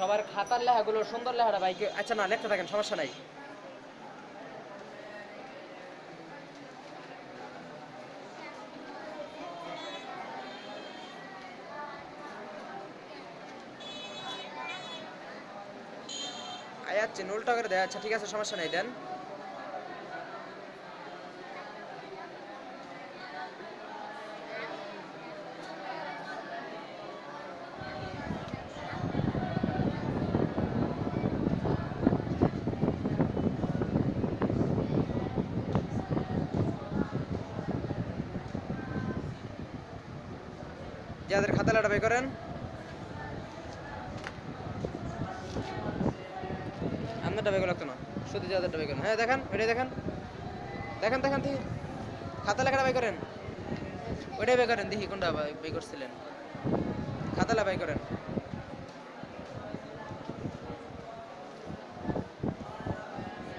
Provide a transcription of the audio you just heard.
সবার খাতার লেখাগুলো, সুন্দর লেখাটা ভাই আচ্ছা না, লেখতে থাকেন, সমস্যা নাই। আচ্ছা নুলটা করে দেয় আচ্ছা ঠিক আছে, সমস্যা নাই, দেন। যাদের খাতা লাটা বের করেন। আপনারটা বের লাগতো না। শুধু যাদেরটা করেন। হ্যাঁ দেখেন, ওইটাই দেখেন। দেখেন দেখেন, দেখি। খাতা লেখাটা বাই করেন। ওইটাই বাই করেন। দেখি কোনটা বের করছিলেন। খাতা বাই করেন।